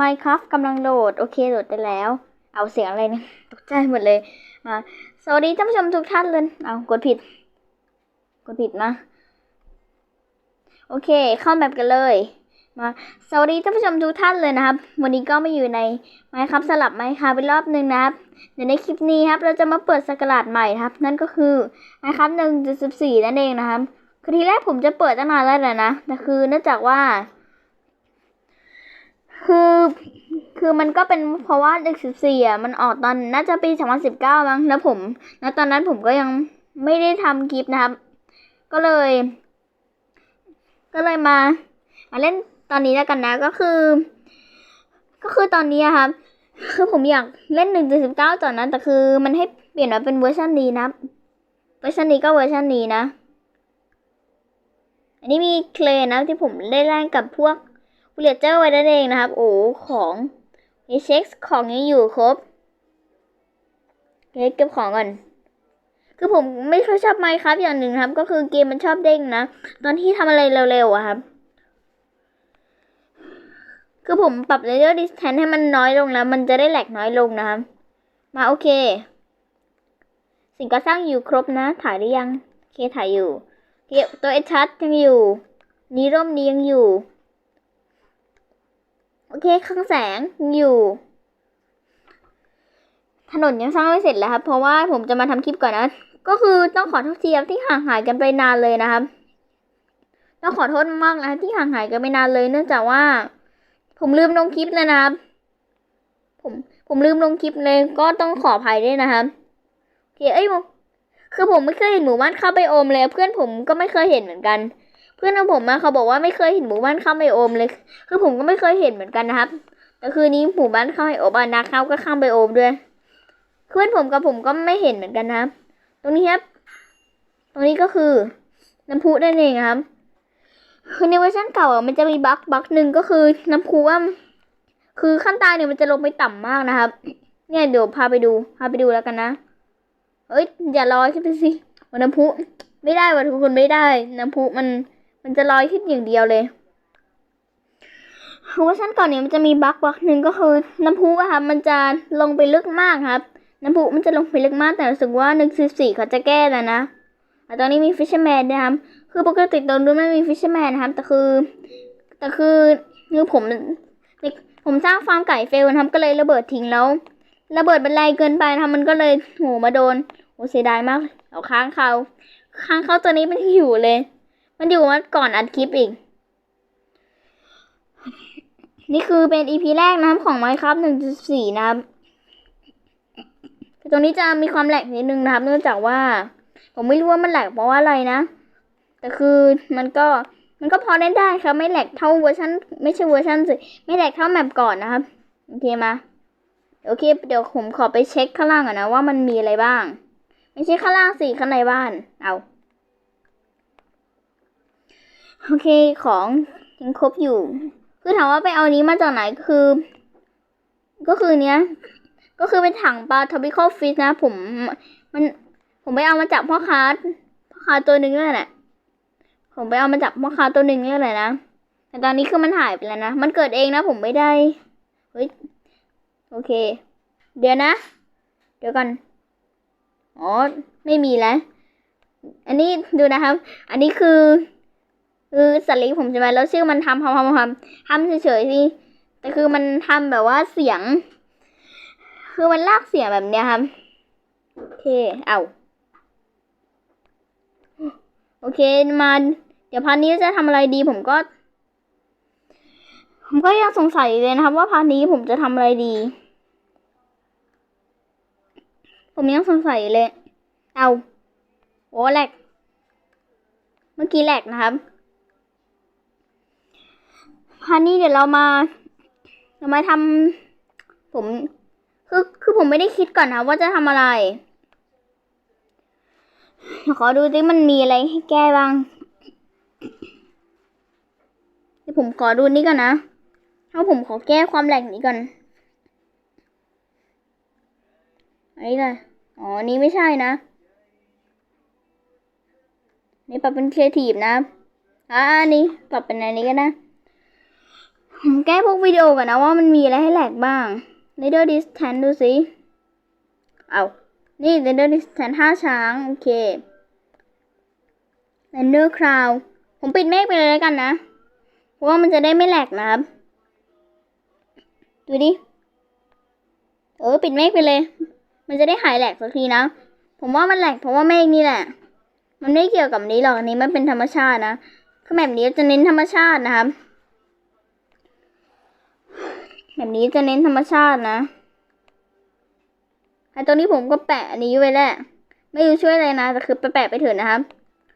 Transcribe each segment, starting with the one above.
Minecraft กำลังโหลด โอเคโหลดได้แล้ว เอาเสียงอะไรเนี่ยตกใจหมดเลยมาสวัสดีท่านผู้ชมทุกท่านเลย เอากดผิด กดผิดมา โอเค เข้าแมปกันเลย มาสวัสดีท่านผู้ชมทุกท่านเลยนะครับ วันนี้ก็มาอยู่ใน Minecraft สลับ Minecraft เป็นรอบหนึ่งนะครับเดี๋ยวในคลิปนี้ครับ เราจะมาเปิดสกราดใหม่ครับ นั่นก็คือ Minecraft 1.14นั่นเองนะครับคือทีแรกผมจะเปิดตั้งนานแล้วนะแต่คือเนื่องจากว่า คือคือมันก็เป็นเพราะว่าเด็กสิบสี่อะมันออกตอนน่าจะปีสองพันสิบเก้ามั้งแล้วผมแล้วตอนนั้นผมก็ยังไม่ได้ทำคลิปนะครับ ก็เลย ก็เลยมา มาเล่นตอนนี้แล้วกันนะก็คือ ก็คือตอนนี้อะครับ คือผมอยากเล่นหนึ่งถึงสิบเก้าตอนนั้น แต่คือมันให้เปลี่ยนมาเป็นเวอร์ชันนี้นะเวอร์ชันนี้ก็เวอร์ชันนี้นะ อันนี้มีเคลนะที่ผมได้แลกกับพวก วิลเลเจอร์ไว้นั่นเองนะครับ โอ้ของนี่เช็คของยังอยู่ครบโอเคเก็บของก่อน คือผมไม่ค่อยชอบไมค์ครับอย่างหนึ่งครับ ก็คือเกมมันชอบเด้งนะ ตอนที่ทำอะไรเร็วๆอะครับ คือผมปรับเลเยอร์ดิสแทนให้มันน้อยลงแล้ว มันจะได้แหลกน้อยลงนะครับ มาโอเค สิ่งก่อสร้างอยู่ครบนะ ถ่ายได้ยังโอเคถ่ายอยู่โอเคตัวเอชัดยังอยู่ นี้ร่มนี้ยังอยู่ โอเคเครื่องแสงอยู่ ถนนยังสร้างไม่เสร็จแล้วครับ เพราะว่าผมจะมาทำคลิปก่อนนะ ก็คือต้องขอโทษทีครับที่ห่างหายกันไปนานเลยนะครับ ต้องขอโทษมากนะที่ห่างหายกันไปนานเลย เนื่องจากว่า ผมลืมลงคลิปเลยนะครับ ผมผมลืมลงคลิปเลย ก็ต้องขออภัยด้วยนะครับโอเคเอ้ยคือผมไม่เคยเห็นหมู่บ้านเข้าไปโอมเลย เพื่อนผมก็ไม่เคยเห็นเหมือนกัน เพื่อนของผมมาเขาบอกว่าไม่เคยเห็นหมู่บ้านเข้าไปโอมเลย คือผมก็ไม่เคยเห็นเหมือนกันนะครับแต่คืนนี้หมู่บ้านเข้าให้โอมอานาเข้าก็ข้ามไปโอมด้วยเพื่อนผมกับผมก็ไม่เห็นเหมือนกันนะครับ ตรงนี้ครับ ตรงนี้ก็คือน้ำพุนั่นเองครับ คือในเวอร์ชันเก่าอะมันจะมีบั๊กบั๊กหนึ่งก็คือน้ำพุว่าคือขั้นตายเนี่ยมันจะลงไปต่ำมากนะครับ เนี่ยเดี๋ยวพาไปดู พาไปดูแล้วกันนะ เอ้ยอย่าลอยขึ้นไปสินน้ำพุไม่ได้ว่ะทุกคนไม่ได้ น้ำพุมัน มันจะลอยขึ้นอย่างเดียวเลยเวอร์ชันก่อนเนี่ยมันจะมีบั๊กบั๊กหนึ่งก็คือน้ำพุอะครับมันจะลงไปลึกมากครับ น้ำพุมันจะลงไปลึกมากแต่รู้สึกว่าหนึ่งสิบสี่เขาจะแก้แล้วนะแต่ตอนนี้มีฟิชเชอร์แมนนะครับคือปกติตอนนู้นไม่มีฟิชเชอร์แมนนะครับแต่คือแต่คือคือผมผมสร้างฟาร์มไก่เฟลนะครับก็เลยระเบิดทิ้งแล้วระเบิดเป็นไรเกินไปนะครับมันก็เลยโหมาโดนโหเสียดายมากเอาค้างเขาค้างเขาตัวนี้มันอยู่เลย มันอยู่มาก่อนอัดคลิปอีก นี่คือเป็นอีพีแรกนะครับของ Minecraft 1.4 นะครับตรงนี้จะมีความแหลกนิดนึงนะครับ เนื่องจากว่า ผมไม่รู้ว่ามันแหลกเพราะว่าอะไรนะ แต่คือมันก็มันก็พอเล่นได้ครับ ไม่แหลกเท่าเวอร์ชันไม่ใช่เวอร์ชันสิไม่แหลกเท่าแมปก่อนนะครับโอเคมาโอเค เดี๋ยวผมขอไปเช็คข้างล่างก่อนนะว่ามันมีอะไรบ้าง ไม่ใช่ข้างล่างสิข้างในบ้าน เอา โอเคของยังครบอยู่ คือถามว่าไปเอานี้มาจากไหนคือ ก็คือเนี้ย ก็คือเป็นถังปลาทอบิคอลฟิชนะ ผมมันผมไปเอามาจากพ่อค้าพ่อค้าตัวหนึ่งนี่แหละผมไปเอามาจากพ่อค้าตัวหนึ่งนี่แหละนะแต่ตอนนี้คือมันหายไปแล้วนะ มันเกิดเองนะ ผมไม่ได้ เฮ้ย โอเค เดี๋ยวนะ เดี๋ยวก่อน อ๋อ ไม่มีแล้ว อันนี้ดูนะครับ อันนี้คือ คือสัตว์เลี้ยงผมใช่ไหมแล้วชื่อมันทำทำทำทำทำเฉยๆทีแต่คือมันทำแบบว่าเสียง คือมันลากเสียงแบบเนี้ยครับโอเคเอาโอเคมา เดี๋ยวพาร์ทนี้จะทำอะไรดี ผมก็ ผมก็ยังสงสัยเลยนะครับ ว่าพาร์ทนี้ผมจะทำอะไรดี ผมยังสงสัยเลย เอาโอ้แหลกเมื่อกี้แหลกนะครับ พาร์ทนี้เดี๋ยวเรามาเรามาทำผมคือคือผมไม่ได้คิดก่อนนะว่าจะทำอะไร ขอดูสิมันมีอะไรให้แก้บ้างเดี๋ยวผมขอดูนี่ก่อนนะถ้าผมขอแก้ความแหลกนี้ก่อนอันนี้เลยอ๋อนี้ไม่ใช่นะนี่ปรับเป็นครีเอทีฟนะอ่านี่ปรับเป็นอันนี้ก็นะโอผม แก้พวกวิดีโอกันนะว่ามันมีอะไรให้แหลกบ้าง Render Distance ดูสิ เอา นี่ Render Distance ห้าช้าง โอเค Render Cloud ผมปิดเมฆไปเลยแล้วกันนะ เพราะว่ามันจะได้ไม่แหลกนะครับ ดูดิ เออ ปิดเมฆไปเลย มันจะได้หายแหลกสักทีนะ ผมว่ามันแหลกเพราะว่าเมฆนี่แหละ มันไม่เกี่ยวกับนี้หรอก อันนี้มันเป็นธรรมชาตินะคือแบบนี้จะเน้นธรรมชาตินะครับ แบบนี้จะเน้นธรรมชาตินะไอ้ตรงนี้ผมก็แปะอันนี้ไว้แหละไม่รู้ช่วยอะไรนะแต่คือไปแปะไปเถอะนะครับ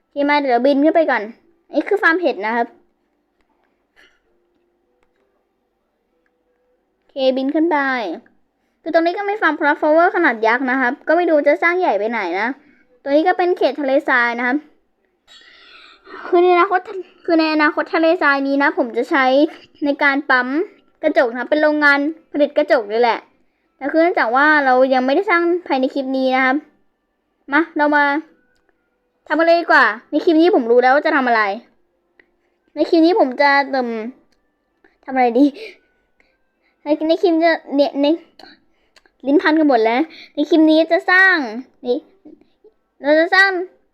โอเคมาเดี๋ยวบินขึ้นไปก่อน นี่คือฟาร์มเห็ดนะครับเคบินขึ้นไป คือตรงนี้ก็ไม่ฟาร์มพลัฟฟลเวอร์ขนาดยักษ์นะครับ ก็ไม่ดูจะสร้างใหญ่ไปไหนนะ ตัวนี้ก็เป็นเขตทะเลทรายนะครับ คือในอนาคต คือในอนาคตทะเลทรายนี้นะ ผมจะใช้ในการปั๊ม กระจกนะครับเป็นโรงงานผลิตกระจกเลยแหละแต่คือเนื่องจากว่าเรายังไม่ได้สร้างภายในคลิปนี้นะครับมาเรามาทำอะไรดีกว่า ในคลิปนี้ผมรู้แล้วว่าจะทำอะไร ในคลิปนี้ผมจะเติมทำอะไรดี ในในคลิปจะเนี่ยในลิ้นพันกันหมดแล้ว ในคลิปนี้จะสร้างนี่เราจะสร้าง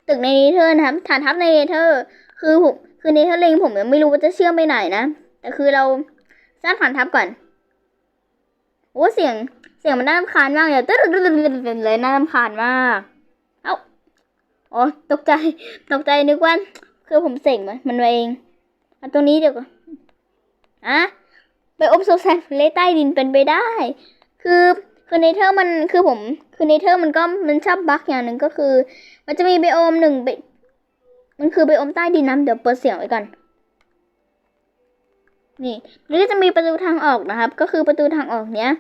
ตึกในเนเธอร์นะครับฐานทัพในเนเธอร์ คือผมคือเนเธอร์เลงผมยังไม่รู้ว่าจะเชื่อมไปไหนนะ แต่คือเรา สร้างฐานทัพก่อน โอ้เสียง เสียงมันน่ารำคาญมากเลยตึ๊ดตึ๊ดตึ๊ดเลยน่ารำคาญมาก เอ้าอ๋อตกใจ ตกใจนึกว่า คือผมเสกมันมันเองเอาตรงนี้เดี๋ยวก่อนอะไปอบโซแซนเลใต้ดินเป็นไปได้ คือคือเนเธอร์มันคือผม คือเนเธอร์มันก็มันชอบบั๊กอย่างหนึ่งก็คือ มันจะมีไบโอมหนึ่งไบมันคือไบโอมใต้ดินน้ำเดี๋ยวเปิดเสียงไว้ก่อน นี่นี่ก็จะมีประตูทางออกนะครับ ก็คือประตูทางออกเนี้ย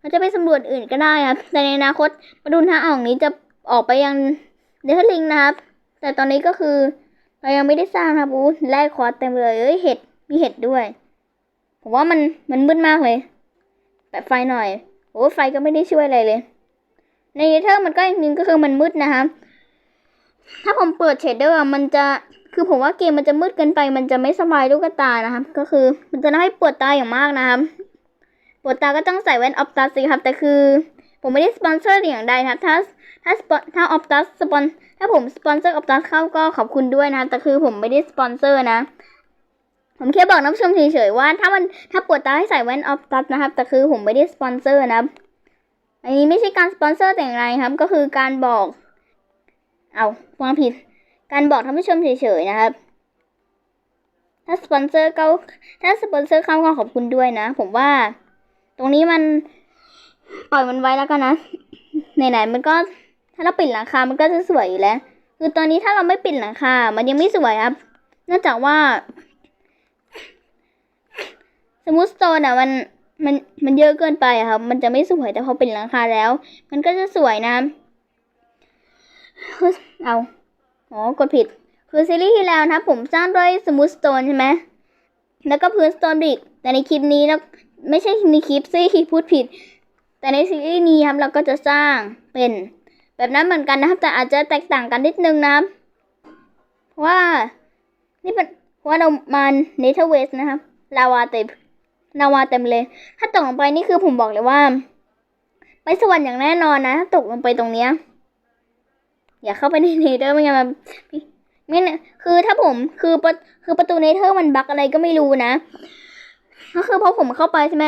เราจะไปสำรวจอื่นก็ได้ครับ แต่ในอนาคตประตูทางออกนี้จะออกไปยังเดทลิงนะครับ แต่ตอนนี้ก็คือเรายังไม่ได้สร้างครับอู้แลกคอร์สเต็มเลยเอ้ยเห็ดมีเห็ดด้วย ผมว่ามันมันมืดมากเลยแปะไฟหน่อยโอ้ไฟก็ไม่ได้ช่วยอะไรเลย ในเนเธอร์มันก็อีกนึงก็คือมันมืดนะครับถ้าผมเปิดเชดเดอร์มันจะ คือผมว่าเกมมันจะมืดเกินไป มันจะไม่สบายลูกตานะครับ ก็คือมันจะทำให้ปวดตาอย่างมากนะครับ ปวดตาก็ต้องใส่แว่นออฟตัสสิครับ แต่คือ ผมไม่ได้สปอนเซอร์อย่างใดครับ ถ้าถ้าสปอนถ้าออฟตัสสปอนถ้าผมสปอนเซอร์ออฟตัสเข้าก็ขอบคุณด้วยนะ แต่คือผมไม่ได้สปอนเซอร์นะ ผมแค่บอกน้ำชมเฉยๆว่า ถ้ามันถ้าปวดตาให้ใส่แว่นออฟตัสนะครับ แต่คือผมไม่ได้สปอนเซอร์นะอันนี้ไม่ใช่การสปอนเซอร์แต่อย่างไรครับ ก็คือการบอก เอาฟังผิด การบอกท่านผู้ชมเฉยๆนะครับ ถ้าสปอนเซอร์เขาถ้าสปอนเซอร์เข้าก็ขอบคุณด้วยนะ ผมว่า ตรงนี้มันปล่อยมันไว้แล้วกันนะไหนๆมันก็ถ้าเราปิดหลังคา มันก็จะสวยอยู่แล้ว คือตอนนี้ถ้าเราไม่ปิดหลังคา มันยังไม่สวยครับเนื่องจากว่าสมูทสโตนอะมันมันมันเยอะเกินไปอะครับ มันจะไม่สวยแต่พอปิดหลังคาแล้ว มันก็จะสวยนะคือเอา อ๋อกดผิด คือซีรีส์ที่แล้วนะครับผมสร้างด้วยสมูทสโตนใช่ไหมแล้วก็พื้นสโตนบริกแต่ในคลิปนี้นะไม่ใช่ในคลิปซิพูดผิด แต่ในซีรีส์นี้ครับเราก็จะสร้างเป็นแบบนั้นเหมือนกันนะครับ แต่อาจจะแตกต่างกันนิดนึงนะครับ เพราะว่านี่เป็นเพราะว่าเรามาเนเธอร์เวสนะครับลาวาเต็มลาวาเต็มเลย ถ้าตกลงไปนี่คือผมบอกเลยว่า ไปสวรรค์อย่างแน่นอนนะถ้าตกลงไปตรงเนี้ย อย่าเข้าไปในเนเธอร์ไม่งั้นมันไม่นคือถ้าผมคือประคือประตูเนเธอร์มันบั๊กอะไรก็ไม่รู้นะก็คือพอผมเข้าไปใช่ไหม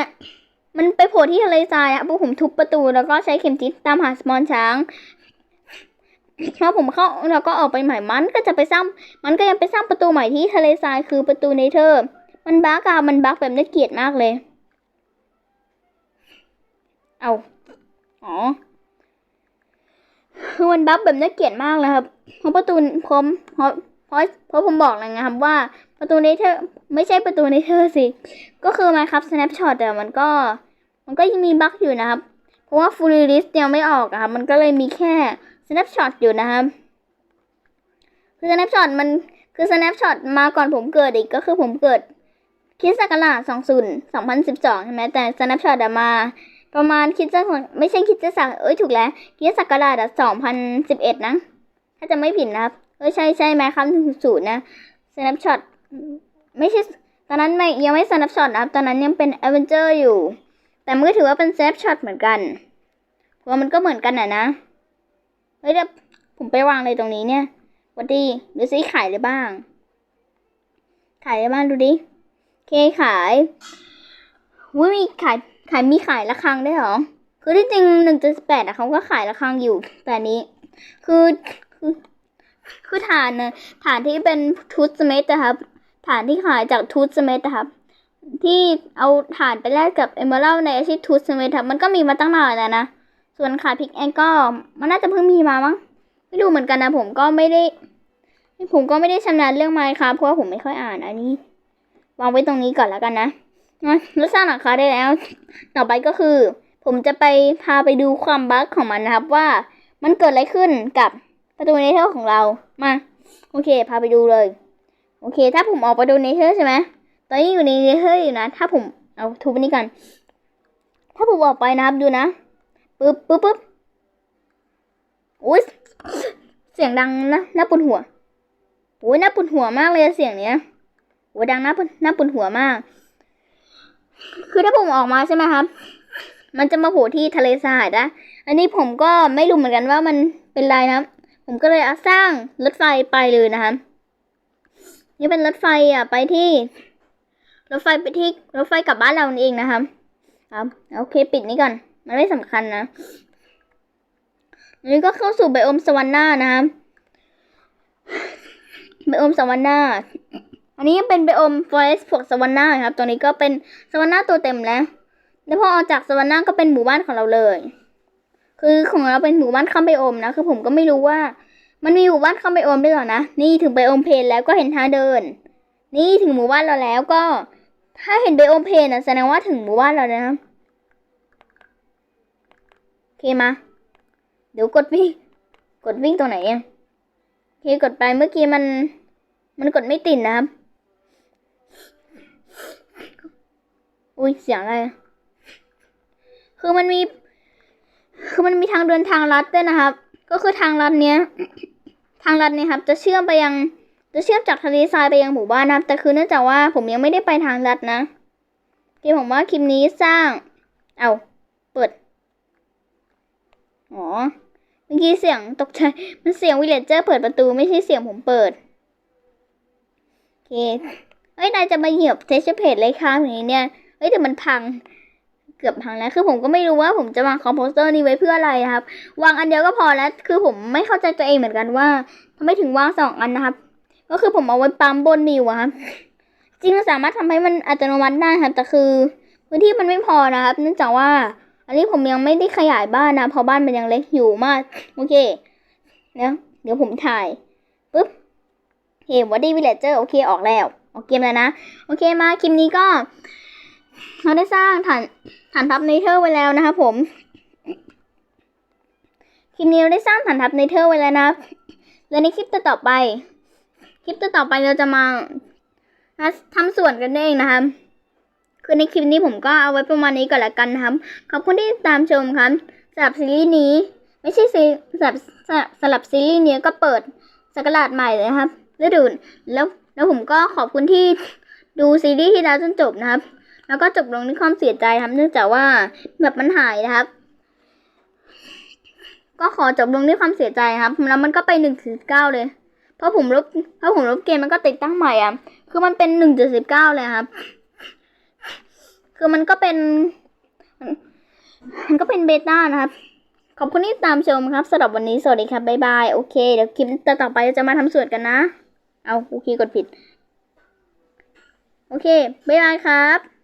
มันไปโผล่ที่ทะเลทรายอะพวกผมทุบประตูแล้วก็ใช้เข็มทิศตามหาสมอนช้างพอผมเข้าแล้วก็ออกไปใหม่มันก็จะไปสร้าง มันก็ยังไปสร้างประตูใหม่ที่ทะเลทรายคือประตูเนเธอร์ มันบั๊กอะมันบั๊กแบบน่าเกลียดมากเลย เอาอ๋อ คือมันบั๊กแบบน่าเกลียดมากเลยครับเพราะประตูผมเพราะเพราะเพราะผมบอกเลยนะครับว่าประตูเนเธอไม่ใช่ประตูเนเธอสิ ก็คือมาครับ snapshot แต่มันก็ มันก็ยังมีบั๊กอยู่นะครับ เพราะว่า full release ยังไม่ออกอะครับ มันก็เลยมีแค่ snapshot อยู่นะครับ คือ snapshot มันคือ snapshot มาก่อนผมเกิดอีกก็คือผมเกิดคริดศักราช20 2012 ใช่ไหมแต่ snapshot อะมา ประมาณคิดจะไม่ใช่คิดจะสักเอ้ยถูกแล้วคิดจะศักราชอะ2011นะ ถ้าจะไม่ผิดนะครับเออใช่ใช่ไหมครับศูนย์นะ snapshot ไม่ใช่ตอนนั้นไม่ยังไม่สนับช็อตนะครับ ตอนนั้นยังเป็นอเวนเจอร์อยู่ แต่มันก็ถือว่าเป็นเซฟช็อตเหมือนกันเพราะมันก็เหมือนกันนะนะเฮ้ยเดี๋ยวผมไปวางเลยตรงนี้เนี่ยวัดดีดูซิขายได้บ้าง ขายได้บ้างดูดิ เคขายวุ้ยมีขาย ขายมีขายระฆังได้หรอ คือที่จริงหนึ่งจุดแปดอะเขาก็ขายระฆังอยู่ แต่นี้ คือคือคือฐานนะฐานที่เป็นทูตสเมธนะครับ ฐานที่ขายจากทูตสเมธนะครับ ที่เอาฐานไปแลกกับเอเมอรัลในอาชีพทูตสเมธครับมันก็มีมาตั้งนานแล้วนะ ส่วนขายพิกแอนก็มันน่าจะเพิ่งมีมามั้งไม่ดูเหมือนกันนะผมก็ไม่ได้ ผมก็ไม่ได้ชำนาญเรื่องไมค์ครับเพราะว่าผมไม่ค่อยอ่านอันนี้ วางไว้ตรงนี้ก่อนแล้วกันนะ ล้วสร้างหลังคาได้แล้ว ต่อไปก็คือ ผมจะไปพาไปดูความบั๊กของมันนะครับว่ามันเกิดอะไรขึ้นกับประตูเนเธอร์ของเรา มา โอเค พาไปดูเลย โอเค ถ้าผมออกประตูเนเธอร์ใช่ไหมตอนนี้อยู่ในเนเธอร์อยู่นะ ถ้าผมเอาทุบนี้กัน ถ้าผมออกไปนะครับดูนะปึ๊บปึ๊บปึ๊บอุ้ยเสียงดังนะน่าปวดหัวโอ้ยน่าปวดหัวมากเลยเสียงเนี้ยโอ้ยดังน่าปวดน่าปวดหัวมาก คือถ้าผมออกมาใช่ไหมครับ มันจะมาโผล่ที่ทะเลทรายนะ อันนี้ผมก็ไม่รู้เหมือนกันว่ามันเป็นไรนะผมก็เลยเอาสร้างรถไฟไปเลยนะครับนี่เป็นรถไฟอะไปที่รถไฟไปที่รถไฟกลับบ้านเราเองนะครับครับโอเคปิดนี้ก่อน มันไม่สำคัญนะนนี้ก็เข้าสู่ไบโอมสวรรค์หน้านะครับไบโอมสวรรค์หน้า อันนี้ยังเป็นไบโอมฟอเรสต์พวกสวรรค์นาครับ ตัวนี้ก็เป็นสวรรค์นาตัวเต็มแล้ว แล้วพอออกจากสวรรค์นาก็เป็นหมู่บ้านของเราเลย คือของเราเป็นหมู่บ้านข้ามไบโอมนะ คือผมก็ไม่รู้ว่า มันมีหมู่บ้านข้ามไบโอมด้วยหรอนะ นี่ถึงไบโอมเพนแล้วก็เห็นทางเดิน นี่ถึงหมู่บ้านเราแล้วก็ ถ้าเห็นไบโอมเพนนะแสดงว่าถึงหมู่บ้านเราแล้วนะโอเคมา เดี๋ยวกดวิ่ง กดวิ่งตรงไหนอะโอเคกดไปเมื่อกี้มัน มันกดไม่ติดนะครับ อุ้ยเสียงอะไร คือมันมี คือมันมีทางเดินทางลัดด้วยนะครับ ก็คือทางลัดเนี้ย ทางลัดเนี่ยครับ จะเชื่อมไปยัง จะเชื่อมจากทะเลทรายไปยังหมู่บ้านนะครับ แต่คือเนื่องจากว่าผมยังไม่ได้ไปทางลัดนะโอเคผมว่าคลิปนี้สร้าง เอาเปิด อ๋อ เมื่อกี้เสียงตกใจ มันเสียงวิลเลจเจอร์เปิดประตูไม่ใช่เสียงผมเปิด โอเคเฮ้ยนายจะมาเหยียบเทสเพจเลยค่ะอย่างนี้เนี่ย เฮ้ยแต่มันพังเกือบพังแล้วคือผมก็ไม่รู้ว่าผมจะวางคอมโพสเตอร์นี้ไว้เพื่ออะไรครับ วางอันเดียวก็พอแล้วคือผมไม่เข้าใจตัวเองเหมือนกันว่าทำไมถึงวางสองอันนะครับ ก็คือผมเอาไว้ปั๊มบนนิวอะครับ จริงสามารถทำให้มันอัตโนมัติได้ครับแต่คือพื้นที่มันไม่พอนะครับ เนื่องจากว่า อันนี้ผมยังไม่ได้ขยายบ้านนะเพราะบ้านมันยังเล็กอยู่มากโอเคเดี๋ยวเดี๋ยวผมถ่ายปุ๊บเฮ้วัดดี้วิลเลจเจอร์โอเคออกแล้วออกเกมแล้วนะ โอเคมาคลิปนี้ก็ เราได้สร้างฐานฐานทัพเนเธอร์ไว้แล้วนะครับผมคลิปนี้เราได้สร้างฐานทัพเนเธอร์ไว้แล้วนะครับและในคลิปต่อไป คลิปต่อไปเราจะมาทำส่วนกันเองนะครับ คือในคลิปนี้ผมก็เอาไว้ประมาณนี้ก่อนละกันนะครับ ขอบคุณที่ตามชมครับสำหรับซีรีส์นี้ ไม่ใช่ซีสำหรับสำหรับซีรีส์นี้ก็เปิดสกราดใหม่เลยครับฤดูแล้วแล้วผมก็ขอบคุณที่ดูซีรีส์ที่แล้วจนจบนะครับ แล้วก็จบลงด้วยความเสียใจครับ เนื่องจากว่าแบบมันหายนะครับ ก็ขอจบลงด้วยความเสียใจครับ แล้วมันก็ไปหนึ่งถึงเก้าเลย เพราะผมลบเพราะผมลบเกมมันก็ติดตั้งใหม่อะ คือมันเป็นหนึ่งจุดสิบเก้าเลยครับ คือมันก็เป็น มันก็เป็นเบต้านะครับ ขอบคุณที่ตามชมครับสำหรับวันนี้สวัสดีครับบ๊ายบายโอเคเดี๋ยวคลิปต่อไปจะมาทำส่วนกันนะ เอาโอเคกดผิด โอเคบ๊ายบายครับ